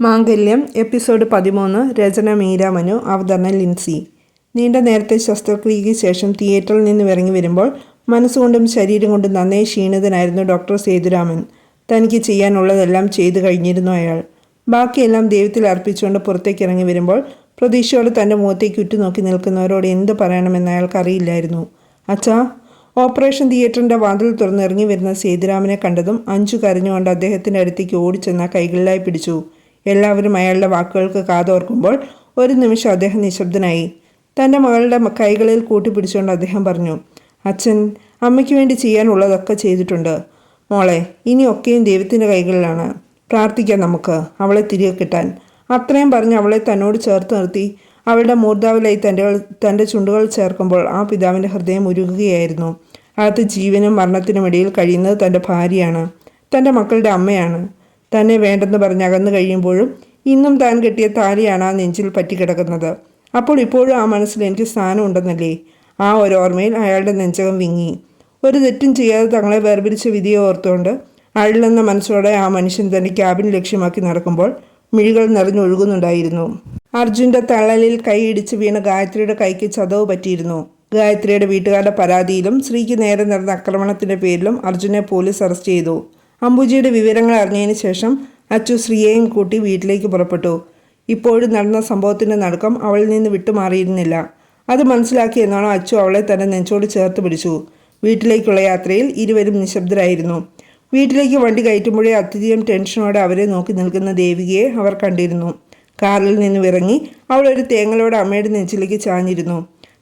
മാംഗല്യം episode പതിമൂന്ന് രചന മീര മനു അവതരണം ലിൻസി. നീണ്ട നേരത്തെ ശസ്ത്രക്രിയയ്ക്ക് ശേഷം തിയേറ്ററിൽ നിന്ന് ഇറങ്ങി വരുമ്പോൾ മനസ്സുകൊണ്ടും ശരീരം കൊണ്ടും നന്നേ ക്ഷീണിതനായിരുന്നു ഡോക്ടർ സേതുരാമൻ. തനിക്ക് ചെയ്യാനുള്ളതെല്ലാം ചെയ്തു കഴിഞ്ഞിരുന്നു അയാൾ. ബാക്കിയെല്ലാം ദൈവത്തിൽ അർപ്പിച്ചുകൊണ്ട് പുറത്തേക്ക് ഇറങ്ങി വരുമ്പോൾ പ്രതീക്ഷയോടെ തന്റെ മുഖത്തേക്ക് ഉറ്റുനോക്കി നിൽക്കുന്നവരോട് എന്ത് പറയണമെന്ന് അയാൾക്കറിയില്ലായിരുന്നു അച്ഛാ ഓപ്പറേഷൻ തിയേറ്ററിന്റെ വാതിൽ തുറന്നിറങ്ങി വരുന്ന സേതുരാമനെ കണ്ടതും അഞ്ചു കരഞ്ഞുകൊണ്ട് അദ്ദേഹത്തിന്റെ അടുത്തേക്ക് ഓടിച്ചെന്ന കൈകളിലായി പിടിച്ചു. എല്ലാവരും അയാളുടെ വാക്കുകൾക്ക് കാതോർക്കുമ്പോൾ ഒരു നിമിഷം അദ്ദേഹം നിശബ്ദനായി. തന്റെ മകളുടെ കൈകളിൽ കൂട്ടിപ്പിടിച്ചുകൊണ്ട് അദ്ദേഹം പറഞ്ഞു അച്ഛൻ അമ്മയ്ക്ക് വേണ്ടി ചെയ്യാനുള്ളതൊക്കെ ചെയ്തിട്ടുണ്ട്. മോളെ ഇനിയൊക്കെയും ദൈവത്തിന്റെ കൈകളിലാണ്. പ്രാർത്ഥിക്കാം നമുക്ക് അവളെ തിരികെ കിട്ടാൻ. അത്രയും പറഞ്ഞ് അവളെ തന്നോട് ചേർത്ത് നിർത്തി. അവളുടെ മൂർധാവിലായി തന്റെ തന്റെ ചുണ്ടുകൾ ചേർക്കുമ്പോൾ ആ പിതാവിന്റെ ഹൃദയം ഉരുകുകയായിരുന്നു. അകത്ത് ജീവനും മരണത്തിനും ഇടയിൽ കഴിയുന്നത് തന്റെ ഭാര്യയാണ്. തന്റെ മക്കളുടെ അമ്മയാണ്. തന്നെ വേണ്ടെന്ന് പറഞ്ഞ് അകന്നു കഴിയുമ്പോഴും ഇന്നും താൻ കെട്ടിയ താലിയാണ് ആ നെഞ്ചിൽ പറ്റിക്കിടക്കുന്നത്. അപ്പോൾ ഇപ്പോഴും ആ മനസ്സിൽ എനിക്ക് സ്ഥാനമുണ്ടെന്നല്ലേ ആ ഒരു ഓർമ്മയിൽ അയാളുടെ നെഞ്ചകം വിങ്ങി. ഒരു തെറ്റും ചെയ്യാതെ തങ്ങളെ വേർപിരിച്ച വിധിയെ ഓർത്തുകൊണ്ട് അഴിലെന്ന മനസ്സോടെ ആ മനുഷ്യൻ തന്നെ ക്യാബിൻ ലക്ഷ്യമാക്കി നടക്കുമ്പോൾ മിഴികൾ നിറഞ്ഞൊഴുകുന്നുണ്ടായിരുന്നു. അർജുന്റെ തള്ളലിൽ കൈയിടിച്ച് വീണ ഗായത്രിയുടെ കൈക്ക് ചതവ് പറ്റിയിരുന്നു. ഗായത്രിയുടെ വീട്ടുകാരുടെ പരാതിയിലും സ്ത്രീക്ക് നേരെ നടന്ന ആക്രമണത്തിന്റെ പേരിലും അർജുനെ പോലീസ് അറസ്റ്റ് ചെയ്തു. അംബുജിയുടെ വിവരങ്ങൾ അറിഞ്ഞതിന് ശേഷം അച്ചു ശ്രീയെയും കൂട്ടി വീട്ടിലേക്ക് പുറപ്പെട്ടു. ഇപ്പോഴും നടന്ന സംഭവത്തിന്റെ നടുക്കം അവളിൽ നിന്ന് വിട്ടുമാറിയിരുന്നില്ല. അത് മനസ്സിലാക്കി അച്ചു അവളെ തന്നെ നെഞ്ചോട് ചേർത്ത് പിടിച്ചു. വീട്ടിലേക്കുള്ള യാത്രയിൽ ഇരുവരും നിശബ്ദരായിരുന്നു. വീട്ടിലേക്ക് വണ്ടി കയറ്റുമ്പോഴേ അത്യധികം ടെൻഷനോടെ അവരെ നോക്കി നിൽക്കുന്ന ദേവികയെ അവർ കണ്ടിരുന്നു. കാറിൽ നിന്ന് ഇറങ്ങി അവൾ ഒരു തേങ്ങലോടെ അമ്മയുടെ നെഞ്ചിലേക്ക് ചാഞ്ഞിരുന്നു.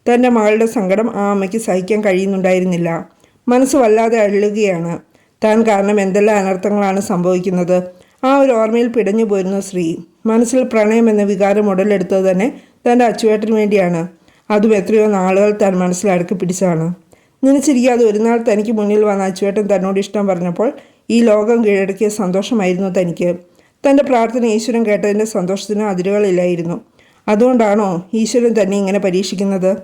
തന്റെ മകളുടെ സങ്കടം ആ അമ്മയ്ക്ക് സഹിക്കാൻ കഴിയുന്നുണ്ടായിരുന്നില്ല. മനസ്സ് വല്ലാതെ അള്ളുകയാണ് താൻ കാരണം എന്തെല്ലാം അനർത്ഥങ്ങളാണ് സംഭവിക്കുന്നത്? ആ ഒരു ഓർമ്മയിൽ പിടഞ്ഞു പോയിരുന്നു ശ്രീ. മനസ്സിൽ പ്രണയം എന്ന വികാരം ഉടലെടുത്തത് തന്നെ തന്റെ അച്ചുവേട്ടന് വേണ്ടിയാണ്. അതും എത്രയോ നാളുകൾ താൻ മനസ്സിൽ അടക്കി പിടിച്ചാണ് നനച്ചിരിക്കാതെ ഒരു നാൾ തനിക്ക് മുന്നിൽ വന്ന അച്ചുവേട്ടൻ തന്നോട് ഇഷ്ടം പറഞ്ഞപ്പോൾ ഈ ലോകം കീഴടക്കിയ സന്തോഷമായിരുന്നു തനിക്ക്. തന്റെ പ്രാർത്ഥന ഈശ്വരൻ കേട്ടതിന്റെ സന്തോഷത്തിന് അതിരുകളില്ലായിരുന്നു അതുകൊണ്ടാണോ ഈശ്വരൻ തന്നെ ഇങ്ങനെ പരീക്ഷിക്കുന്നത്?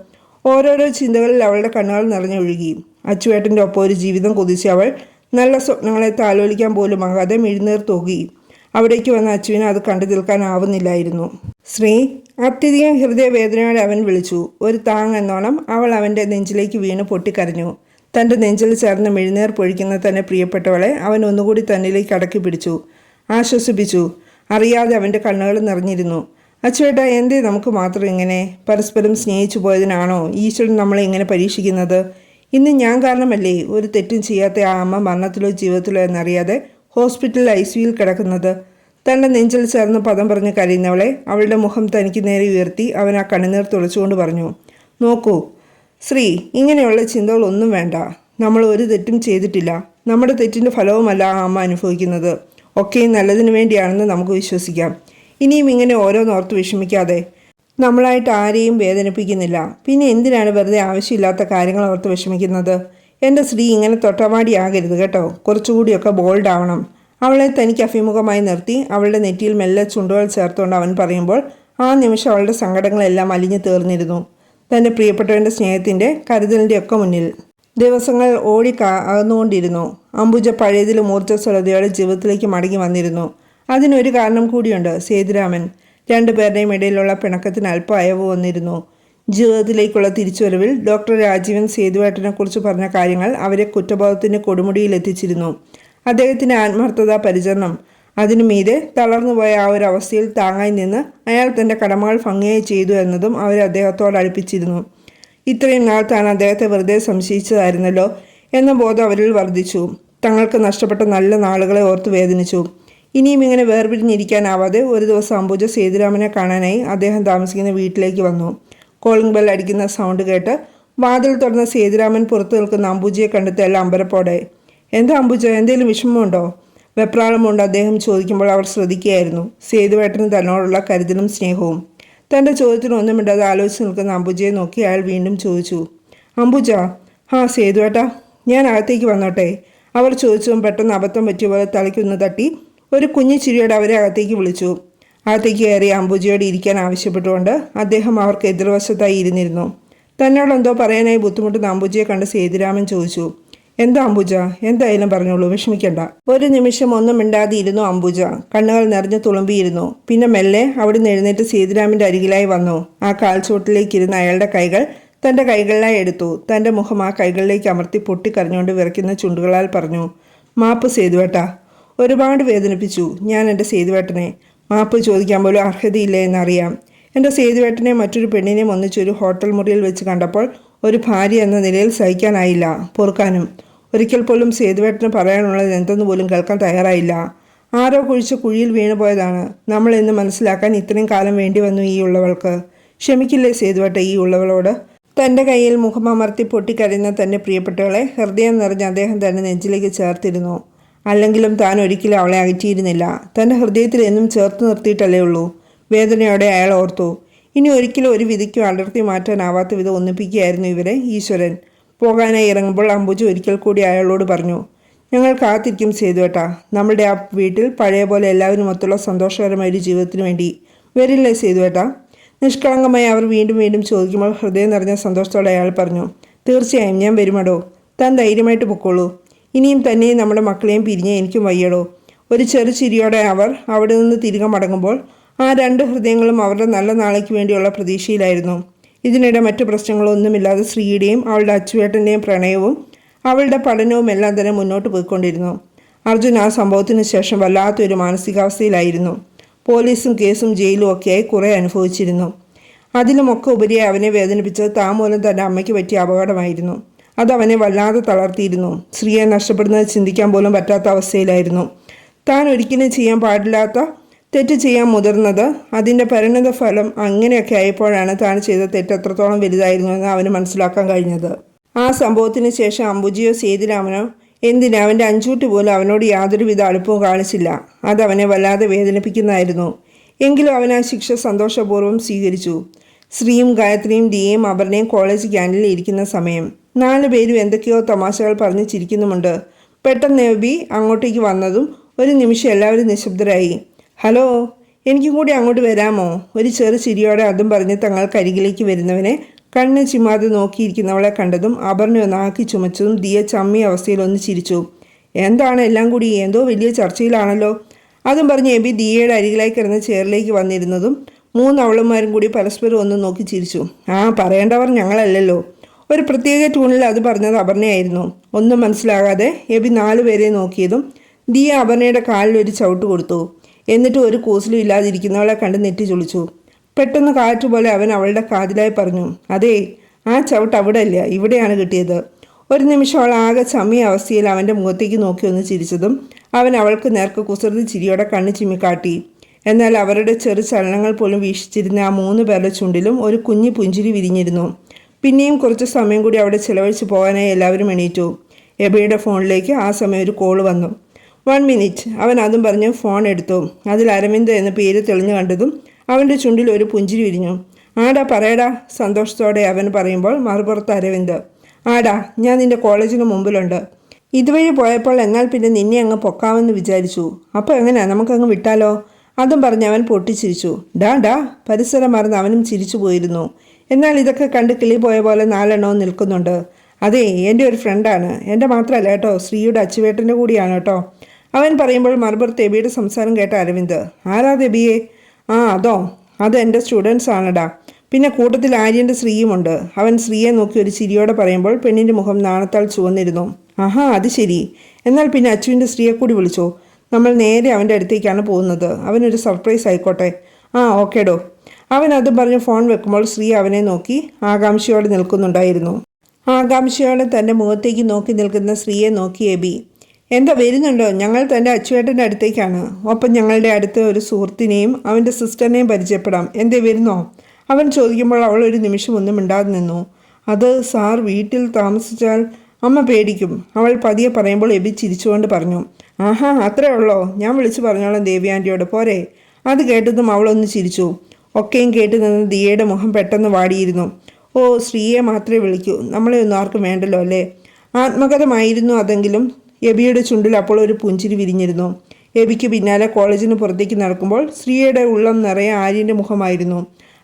ഓരോരോ ചിന്തകളിൽ അവളുടെ കണ്ണുകൾ നിറഞ്ഞൊഴുകി. അച്ചുവേട്ടന്റെ ഒപ്പം ഒരു ജീവിതം കൊതിച്ച് അവൾ നല്ല സ്വപ്നങ്ങളെ താലോലിക്കാൻ പോലും ആകാതെ മിഴുന്നേർ തൂകി. അവിടേക്ക് വന്ന അച്ചുവിന് അത് കണ്ടു നിൽക്കാനാവുന്നില്ലായിരുന്നു. ശ്രീ അത്യധികം ഹൃദയവേദനയോടെ അവൻ വിളിച്ചു. ഒരു താങ് എന്നോണം അവൾ അവന്റെ നെഞ്ചിലേക്ക് വീണ് പൊട്ടിക്കരഞ്ഞു. തന്റെ നെഞ്ചിൽ ചേർന്ന് മിഴുന്നേർ പൊഴിക്കുന്ന തന്നെ പ്രിയപ്പെട്ടവളെ അവൻ ഒന്നുകൂടി തന്നിലേക്ക് അടക്കി പിടിച്ചു. ആശ്വസിപ്പിച്ചു. അറിയാതെ അവന്റെ കണ്ണുകൾ നിറഞ്ഞിരുന്നു. അച്ഛേട്ടാ എന്തേ? നമുക്ക് മാത്രം ഇങ്ങനെ? പരസ്പരം സ്നേഹിച്ചു പോയതിനാണോ ഈശ്വരൻ നമ്മളെ ഇങ്ങനെ പരീക്ഷിക്കുന്നത്? ഇന്ന് ഞാൻ കാരണമല്ലേ ഒരു തെറ്റും ചെയ്യാത്ത ആ അമ്മ മരണത്തിലോ ജീവിതത്തിലോ എന്നറിയാതെ ഹോസ്പിറ്റലിൽ ഐ സിയിൽ കിടക്കുന്നത്? തന്റെ നെഞ്ചിൽ ചേർന്ന് പദം പറഞ്ഞ് കരയുന്നവളെ അവളുടെ മുഖം തനിക്ക് നേരെ ഉയർത്തി അവൻ ആ കണ്ണുനീർ തുളച്ചുകൊണ്ട് പറഞ്ഞു നോക്കൂ ശ്രീ ഇങ്ങനെയുള്ള ചിന്തകളൊന്നും വേണ്ട. നമ്മൾ ഒരു തെറ്റും ചെയ്തിട്ടില്ല. നമ്മുടെ തെറ്റിന്റെ ഫലവുമല്ല ആ അമ്മ അനുഭവിക്കുന്നത്. ഒക്കെയും നല്ലതിനു വേണ്ടിയാണെന്ന് നമുക്ക് വിശ്വസിക്കാം. ഇനിയും ഇങ്ങനെ ഓരോന്നോർത്ത് വിഷമിക്കാതെ നമ്മളായിട്ട് ആരെയും വേദനിപ്പിക്കുന്നില്ല. പിന്നെ എന്തിനാണ് വെറുതെ ആവശ്യമില്ലാത്ത കാര്യങ്ങൾ ഓർത്ത് വിഷമിക്കുന്നത്? എന്റെ സ്ത്രീ ഇങ്ങനെ തൊട്ടമാടിയാകരുത് കേട്ടോ. കുറച്ചുകൂടിയൊക്കെ ബോൾഡ് ആവണം. അവളെ തനിക്ക് അഭിമുഖമായി നിർത്തി അവളുടെ നെറ്റിയിൽ മെല്ലെ ചുണ്ടുകൾ ചേർത്തുകൊണ്ട് അവൻ പറയുമ്പോൾ ആ നിമിഷം അവളുടെ സങ്കടങ്ങളെല്ലാം അലിഞ്ഞു തീർന്നിരുന്നു. തന്റെ പ്രിയപ്പെട്ടവന്റെ സ്നേഹത്തിന്റെ കരുതലിന്റെ ഒക്കെ മുന്നിൽ ദിവസങ്ങൾ ഓടി അകന്നുകൊണ്ടിരുന്നു. അംബുജ പഴയതിലും ഊർജസ്വലതയോടെ ജീവിതത്തിലേക്ക് മടങ്ങി വന്നിരുന്നു. അതിനൊരു കാരണം കൂടിയുണ്ട് സേതുരാമൻ. രണ്ടുപേരുടെയും ഇടയിലുള്ള പിണക്കത്തിന് അല്പം അയവ് വന്നിരുന്നു. ജീവിതത്തിലേക്കുള്ള തിരിച്ചുവരവിൽ ഡോക്ടർ രാജീവൻ സേതുവേട്ടനെ കുറിച്ച് പറഞ്ഞ കാര്യങ്ങൾ അവരെ കുറ്റബോധത്തിന്റെ കൊടുമുടിയിൽ എത്തിച്ചിരുന്നു അദ്ദേഹത്തിന്റെ ആത്മാർത്ഥത പരിചരണം. അതിനു മീതെ തളർന്നുപോയ ആ ഒരു അവസ്ഥയിൽ താങ്ങായി നിന്ന് അയാൾ തന്റെ കടമകൾ ഭംഗിയായി ചെയ്തു എന്നതും അവർ അദ്ദേഹത്തോട് അടുപ്പിച്ചിരുന്നു. ഇത്രയും നാൾ താൻ അദ്ദേഹത്തെ വെറുതെ സംശയിച്ചതായിരുന്നല്ലോ എന്ന ബോധം അവരിൽ വർദ്ധിച്ചു. തങ്ങൾക്ക് നഷ്ടപ്പെട്ട നല്ല നാളുകളെ ഓർത്ത് വേദനിച്ചു. ഇനിയും ഇങ്ങനെ വേർപിരിഞ്ഞിരിക്കാനാവാതെ ഒരു ദിവസം അംബുജ സേതുരാമനെ കാണാനായി അദ്ദേഹം താമസിക്കുന്ന വീട്ടിലേക്ക് വന്നു. കോളിംഗ് ബെൽ അടിക്കുന്ന സൗണ്ട് കേട്ട് വാതിൽ തുറന്ന സേതുരാമൻ പുറത്തു നിൽക്കുന്ന അംബുജയെ കണ്ടെത്തി എല്ലാം അമ്പരപ്പോടെ എന്താ അംബുജ എന്തെങ്കിലും വിഷമമുണ്ടോ വെപ്രാളമുണ്ട് അദ്ദേഹം ചോദിക്കുമ്പോൾ അവർ ശ്രദ്ധിക്കുകയായിരുന്നു. സേതുവേട്ടന് തന്നോടുള്ള കരുതലും സ്നേഹവും. തന്റെ ചോദ്യത്തിന് മിണ്ടാതെ ആലോചിച്ച് നിൽക്കുന്ന അംബുജയെ നോക്കി അയാൾ വീണ്ടും ചോദിച്ചു അംബുജ ആ സേതുവേട്ടാ ഞാൻ അകത്തേക്ക് വന്നോട്ടെ അവർ ചോദിച്ചതും പെട്ടെന്ന് അബദ്ധം പറ്റിയ പോലെ തലയ്ക്കൊന്ന് തട്ടി ഒരു കുഞ്ഞു ചിരിയോടെ അവരെ അകത്തേക്ക് വിളിച്ചു. അകത്തേക്ക് കയറി അംബുജയോട് ഇരിക്കാൻ ആവശ്യപ്പെട്ടുകൊണ്ട് അദ്ദേഹം അവർക്ക് എതിർവശത്തായി ഇരുന്നിരുന്നു. തന്നോട് എന്തോ പറയാനായി ബുദ്ധിമുട്ടുന്ന അംബുജിയെ കണ്ട് സേതുരാമൻ ചോദിച്ചു എന്താ അംബുജ? എന്തായാലും പറഞ്ഞോളൂ വിഷമിക്കണ്ട. ഒരു നിമിഷം ഒന്നും മിണ്ടാതെ ഇരുന്നു അംബുജ. കണ്ണുകൾ നിറഞ്ഞു തുളുമ്പിയിരുന്നു. പിന്നെ മെല്ലെ അവിടുന്ന് എഴുന്നേറ്റ് സേതുരാമിന്റെ അരികിലായി വന്നു. ആ കാൽച്ചുവട്ടിലേക്ക് ഇരുന്ന അയാളുടെ കൈകൾ തന്റെ കൈകളിലായി എടുത്തു. തന്റെ മുഖം ആ കൈകളിലേക്ക് അമർത്തി പൊട്ടിക്കരഞ്ഞുകൊണ്ട് വിറയ്ക്കുന്ന ചുണ്ടുകളാൽ പറഞ്ഞു മാപ്പ് സേതുവേട്ട ഒരുപാട് വേദനിപ്പിച്ചു. ഞാൻ എന്റെ സേതുവേട്ടനെ. മാപ്പ് ചോദിക്കാൻ പോലും അർഹതയില്ല എന്നറിയാം. എന്റെ സേതുവേട്ടനെ മറ്റൊരു പെണ്ണിനെ ഒന്നിച്ചൊരു ഹോട്ടൽ മുറിയിൽ വെച്ച് കണ്ടപ്പോൾ ഒരു ഭാര്യ എന്ന നിലയിൽ സഹിക്കാനായില്ല. പൊറുക്കാനും. ഒരിക്കൽ പോലും സേതുവേട്ടന് പറയാനുള്ളത് എന്തെന്ന് പോലും കേൾക്കാൻ തയ്യാറായില്ല. ആരോ കുഴിച്ച് കുഴിയിൽ വീണുപോയതാണ് നമ്മൾ എന്ന് മനസ്സിലാക്കാൻ ഇത്രയും കാലം വേണ്ടി വന്നു ഈ ഉള്ളവൾക്ക്. ക്ഷമിക്കില്ലേ സേതുവേട്ട ഈ ഉള്ളവളോട്? തന്റെ കയ്യിൽ മുഖമമർത്തി പൊട്ടിക്കരയുന്ന തന്റെ പ്രിയപ്പെട്ടവളെ ഹൃദയം നിറഞ്ഞ് അദ്ദേഹം തന്നെ നെഞ്ചിലേക്ക് ചേർത്തിരുന്നു. അല്ലെങ്കിലും താൻ ഒരിക്കലും അവളെ അകറ്റിയിരുന്നില്ല. തന്റെ ഹൃദയത്തിൽ എന്നും ചേർത്ത് നിർത്തിയിട്ടല്ലേ ഉള്ളൂ. വേദനയോടെ അയാൾ ഓർത്തു. ഇനി ഒരിക്കലും ഒരു വിധിക്കും അടർത്തി മാറ്റാനാവാത്ത വിധം ഒന്നിപ്പിക്കുകയായിരുന്നു ഇവരെ ഈശ്വരൻ. പോകാനായി ഇറങ്ങുമ്പോൾ അമ്പുജു ഒരിക്കൽ കൂടി അയാളോട് പറഞ്ഞു ഞങ്ങൾ കാത്തിരിക്കും സേതുവേട്ടാ. നമ്മുടെ ആ വീട്ടിൽ പഴയ പോലെ എല്ലാവരും ഒത്തുള്ള സന്തോഷകരമായ ഒരു ജീവിതത്തിന് വേണ്ടി വരില്ലേ സേതുവേട്ടാ? നിഷ്കളങ്കമായി അവർ വീണ്ടും വീണ്ടും ചോദിക്കുമ്പോൾ ഹൃദയം നിറഞ്ഞ സന്തോഷത്തോടെ അയാൾ പറഞ്ഞു തീർച്ചയായും ഞാൻ വരുമടോ. താൻ ധൈര്യമായിട്ട് പൊക്കോളൂ. ഇനിയും തന്നെ നമ്മുടെ മക്കളെയും പിരിഞ്ഞ് എനിക്കും വയ്യടോ. ഒരു ചെറു ചിരിയോടെ അവർ അവിടെ നിന്ന് തിരികെ മടങ്ങുമ്പോൾ ആ രണ്ട് ഹൃദയങ്ങളും അവരുടെ നല്ല നാളേക്ക് വേണ്ടിയുള്ള പ്രതീക്ഷയിലായിരുന്നു. ഇതിനിടെ മറ്റു പ്രശ്നങ്ങളൊന്നുമില്ലാതെ ശ്രീയുടെയും അവളുടെ അച്ചുവേട്ടന്റെയും പ്രണയവും അവളുടെ പഠനവും എല്ലാം തന്നെ മുന്നോട്ട് പോയിക്കൊണ്ടിരുന്നു. അർജുൻ ആ സംഭവത്തിന് ശേഷം വല്ലാത്തൊരു മാനസികാവസ്ഥയിലായിരുന്നു. പോലീസും കേസും ജയിലും ഒക്കെയായി കുറേ അനുഭവിച്ചിരുന്നു. അതിലുമൊക്കെ ഉപരിയായി അവനെ വേദനിപ്പിച്ചത് താമൂലം തന്റെ അമ്മയ്ക്ക് പറ്റിയ അപകടമായിരുന്നു. അത് അവനെ വല്ലാതെ തളർത്തിയിരുന്നു. സ്ത്രീയെ നഷ്ടപ്പെടുന്നത് ചിന്തിക്കാൻ പോലും പറ്റാത്ത അവസ്ഥയിലായിരുന്നു. താൻ ഒരിക്കലും ചെയ്യാൻ പാടില്ലാത്ത തെറ്റ് ചെയ്യാൻ മുതിർന്നത് അതിന്റെ പരിണത ഫലം അങ്ങനെയൊക്കെ ആയപ്പോഴാണ് താൻ ചെയ്ത തെറ്റ് എത്രത്തോളം വലുതായിരുന്നു എന്ന് അവന് മനസ്സിലാക്കാൻ കഴിഞ്ഞത്. ആ സംഭവത്തിന് ശേഷം അംബുജിയോ സേതുരാമനോ എന്തിന് അവന്റെ അഞ്ചൂട്ടി പോലും അവനോട് യാതൊരുവിധ അടുപ്പവും കാണിച്ചില്ല. അത് അവനെ വല്ലാതെ വേദനിപ്പിക്കുന്നതായിരുന്നു. എങ്കിലും അവൻ ആ ശിക്ഷ സന്തോഷപൂർവം സ്വീകരിച്ചു. ശ്രീയും ഗായത്രിയും ദിയയും അപർണയും കോളേജ് ക്യാന്റീനിൽ ഇരിക്കുന്ന സമയം. നാലു പേരും എന്തൊക്കെയോ തമാശകൾ പറഞ്ഞ് ചിരിക്കുന്നുമുണ്ട്. പെട്ടെന്ന് എബി അങ്ങോട്ടേക്ക് വന്നതും ഒരു നിമിഷം എല്ലാവരും നിശബ്ദരായി. ഹലോ എനിക്കും കൂടി അങ്ങോട്ട് വരാമോ ഒരു ചെറു ചിരിയോടെ അതും പറഞ്ഞ് തങ്ങൾക്കരികിലേക്ക് വരുന്നവനെ കണ്ണ് ചിമ്മാതെ നോക്കിയിരിക്കുന്നവളെ കണ്ടതും അപർണ ഒന്ന് ആക്കി ചുമച്ചതും ദിയ ചമ്മി അവസ്ഥയിൽ ഒന്ന് ചിരിച്ചു. എന്താണ് എല്ലാം കൂടി? എന്തോ വലിയ ചർച്ചയിലാണല്ലോ അതും പറഞ്ഞ് എബി ദിയയുടെ അരികിലായി കിടന്ന ചെയറിലേക്ക് വന്നിരുന്നതും മൂന്നവളുമാരും കൂടി പരസ്പരം ഒന്ന് നോക്കി ചിരിച്ചു. ആ പറയേണ്ടവർ ഞങ്ങളല്ലല്ലോ. ഒരു പ്രത്യേക ടൂണിൽ അത് പറഞ്ഞത് അപർണയായിരുന്നു. ഒന്നും മനസ്സിലാകാതെ എബി നാലുപേരെ നോക്കിയതും ദിയ അപർണയുടെ കാലിൽ ഒരു ചവിട്ട് കൊടുത്തു. എന്നിട്ട് ഒരു കൂസലും ഇല്ലാതിരിക്കുന്നവളെ കണ്ട് നെറ്റി ചുളിച്ചു. പെട്ടെന്ന് കാറ്റുപോലെ അവൻ അവളുടെ കാതിലായി പറഞ്ഞു അതേ ആ ചവിട്ട് അവിടെ അല്ല ഇവിടെയാണ് കിട്ടിയത്. ഒരു നിമിഷം അവൾ ആകെ ചമ്മിയ അവസ്ഥയിൽ അവന്റെ മുഖത്തേക്ക് നോക്കി ഒന്ന് ചിരിച്ചതും അവൻ അവൾക്ക് നേർക്ക് കുസൃതി ചിരിയോടെ കണ്ണ് ചിമ്മിക്കാട്ടി. എന്നാൽ അവരുടെ ചെറു ചലനങ്ങൾ പോലും വീക്ഷിച്ചിരുന്ന ആ മൂന്ന് പേരുടെ ചുണ്ടിലും ഒരു കുഞ്ഞു പുഞ്ചിരി വിരിഞ്ഞിരുന്നു. പിന്നെയും കുറച്ച് സമയം കൂടി അവിടെ ചിലവഴിച്ച് പോകാനായി എല്ലാവരും എണീറ്റു. എബയുടെ ഫോണിലേക്ക് ആ സമയം ഒരു കോൾ വന്നു. വൺ മിനിറ്റ് അവൻ അതും പറഞ്ഞ് ഫോൺ എടുത്തു. അതിൽ അരവിന്ദ് എന്ന പേര് തെളിഞ്ഞു കണ്ടതും അവന്റെ ചുണ്ടിൽ ഒരു പുഞ്ചിരി വിരിഞ്ഞു. ആടാ പറയടാ സന്തോഷത്തോടെ അവൻ പറയുമ്പോൾ മറുപുറത്ത് അരവിന്ദ്. ആടാ ഞാൻ നിന്റെ കോളേജിന് മുമ്പിലുണ്ട്. ഇതുവഴി പോയപ്പോൾ എന്നാൽ പിന്നെ നിന്നെ അങ്ങ് പൊക്കാമെന്ന് വിചാരിച്ചു. അപ്പോൾ എങ്ങനെയാ? നമുക്കങ്ങ് വിട്ടാലോ? അതും പറഞ്ഞ് അവൻ പൊട്ടിച്ചിരിച്ചു. ഡാ ഡാ പരിസരം മറന്ന് അവനും ചിരിച്ചു പോയിരുന്നു. എന്നാൽ ഇതൊക്കെ കണ്ട് കിളി പോയ പോലെ നാലെണ്ണവും നിൽക്കുന്നുണ്ട്. അതെ എന്റെ ഒരു ഫ്രണ്ടാണ്. എന്റെ മാത്രമല്ല കേട്ടോ ശ്രീയുടെ അച്ചുവേട്ടന്റെ കൂടിയാണ് കേട്ടോ. അവൻ പറയുമ്പോൾ മറുപടി ദേബിയുടെ സംസാരം കേട്ട അരവിന്ദ് ആരാ ദേബിയെ ആ അതോ അത് എന്റെ സ്റ്റുഡൻസ് ആണടാ പിന്നെ കൂട്ടത്തിൽ ആര്യന്റെ ശ്രീയുമുണ്ട് അവൻ ശ്രീയെ നോക്കി ഒരു ചിരിയോടെ പറയുമ്പോൾ പെണ്ണിന്റെ മുഖം നാണത്താൽ ചുവന്നിരുന്നു. ആഹാ അത് ശരി. എന്നാൽ പിന്നെ അച്ചുവിന്റെ സ്ത്രീയെ കൂടി വിളിച്ചോ? നമ്മൾ നേരെ അവന്റെ അടുത്തേക്കാണ് പോകുന്നത്. അവനൊരു സർപ്രൈസ് ആയിക്കോട്ടെ. ആ ഓക്കേടോ. അവൻ അത് പറഞ്ഞ് ഫോൺ വെക്കുമ്പോൾ ശ്രീ അവനെ നോക്കി ആകാംക്ഷയോടെ നിൽക്കുന്നുണ്ടായിരുന്നു. ആകാംക്ഷയോടെ തന്റെ മുഖത്തേക്ക് നോക്കി നിൽക്കുന്ന ശ്രീയെ നോക്കി എബി. എന്താ വരുന്നുണ്ടോ? ഞങ്ങൾ തന്റെ അച്ചുവേട്ടന്റെ അടുത്തേക്കാണ്. ഒപ്പം ഞങ്ങളുടെ അടുത്ത് ഒരു സുഹൃത്തിനെയും അവന്റെ സിസ്റ്ററിനെയും പരിചയപ്പെടാം. എന്തേ വരുന്നോ? അവൻ ചോദിക്കുമ്പോൾ അവൾ ഒരു നിമിഷം ഒന്നും മിണ്ടാതെ നിന്നു. അത് സാർ വീട്ടിൽ താമസിച്ചാൽ അമ്മ പേടിക്കും. അവൾ പതിയെ പറയുമ്പോൾ എബി ചിരിച്ചുകൊണ്ട് പറഞ്ഞു ആഹാ അത്രേ ഉള്ളോ? ഞാൻ വിളിച്ചു പറഞ്ഞോളാം ദേവി പോരെ. അത് കേട്ടതും അവളൊന്ന് ചിരിച്ചു. ഒക്കെയും കേട്ട് നിന്ന് ദിയയുടെ മുഖം പെട്ടെന്ന് വാടിയിരുന്നു. ഓ ശ്രീയെ മാത്രമേ വിളിക്കൂ. നമ്മളെ ഒന്നും ആർക്കും വേണ്ടല്ലോ അല്ലേ? ആത്മകഥമായിരുന്നു അതെങ്കിലും എബിയുടെ ചുണ്ടിൽ അപ്പോൾ ഒരു പുഞ്ചിരി വിരിഞ്ഞിരുന്നു. എബിക്ക് പിന്നാലെ കോളേജിന് പുറത്തേക്ക് നടക്കുമ്പോൾ ശ്രീയുടെ ഉള്ളം നിറയെ ആര്യന്റെ മുഖമായിരുന്നു.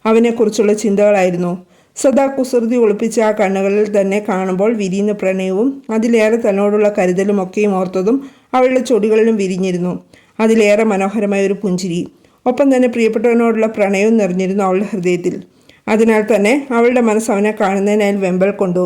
അവനെക്കുറിച്ചുള്ള ചിന്തകളായിരുന്നു. സദാ കുസൃതി ഒളിപ്പിച്ച ആ കണ്ണുകളിൽ തന്നെ കാണുമ്പോൾ വിരിയുന്ന പ്രണയവും അതിലേറെ തന്നോടുള്ള കരുതലും ഒക്കെയും ഓർത്തതും അവളുടെ ചൊടികളിലും വിരിഞ്ഞിരുന്നു. അതിലേറെ മനോഹരമായ ഒരു പുഞ്ചിരി. ഒപ്പം തന്നെ പ്രിയപ്പെട്ടവനോടുള്ള പ്രണയവും നിറഞ്ഞിരുന്നു അവളുടെ ഹൃദയത്തിൽ. അതിനാൽ തന്നെ അവളുടെ മനസ്സ് അവനെ കാണുന്നതിനായി വെമ്പൽ കൊണ്ടു.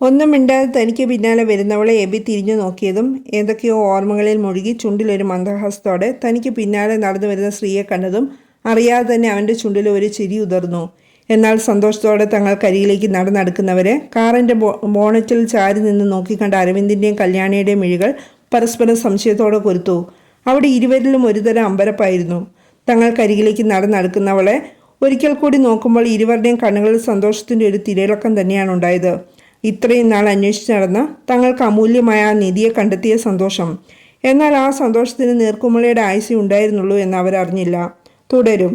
ഒന്നും മിണ്ടാതെ തനിക്ക് പിന്നാലെ വരുന്നവളെ എബി തിരിഞ്ഞു നോക്കിയതും ഏതൊക്കെയോ ഓർമ്മകളിൽ മുഴുകി ചുണ്ടിലൊരു മന്ദഹാസത്തോടെ തനിക്ക് പിന്നാലെ നടന്നു വരുന്ന സ്ത്രീയെ കണ്ടതും അറിയാതെ തന്നെ അവന്റെ ചുണ്ടിൽ ഒരു ചിരി ഉതിർന്നു. എന്നാൽ സന്തോഷത്തോടെ തങ്ങൾ കരിയിലേക്ക് നടന്നടുക്കുന്നവരെ കാറിന്റെ ബോണറ്റിൽ ചാരി നിന്ന് നോക്കിക്കണ്ട അരവിന്ദിന്റെയും കല്യാണിയുടെയും മിഴികൾ പരസ്പരം സംശയത്തോടെ കൊരുത്തു അവിടെ ഇരുവരിലും ഒരുതരം അമ്പരപ്പായിരുന്നു. തങ്ങൾ തങ്ങൾക്കരികിലേക്ക് നടന്നടുക്കുന്നവളെ ഒരിക്കൽ കൂടി നോക്കുമ്പോൾ ഇരുവരുടെയും കണ്ണുകളിൽ സന്തോഷത്തിന്റെ ഒരു തിരയിളക്കം തന്നെയാണ് ഉണ്ടായത്. ഇത്രയും നാൾ അന്വേഷിച്ച് നടന്ന തങ്ങൾക്ക് അമൂല്യമായ ആ നിധിയെ കണ്ടെത്തിയ സന്തോഷം. എന്നാൽ ആ സന്തോഷത്തിന് നീർക്കുമളയുടെ ആയുസ് ഉണ്ടായിരുന്നുള്ളൂ എന്ന് അവരറിഞ്ഞില്ല തുടരും.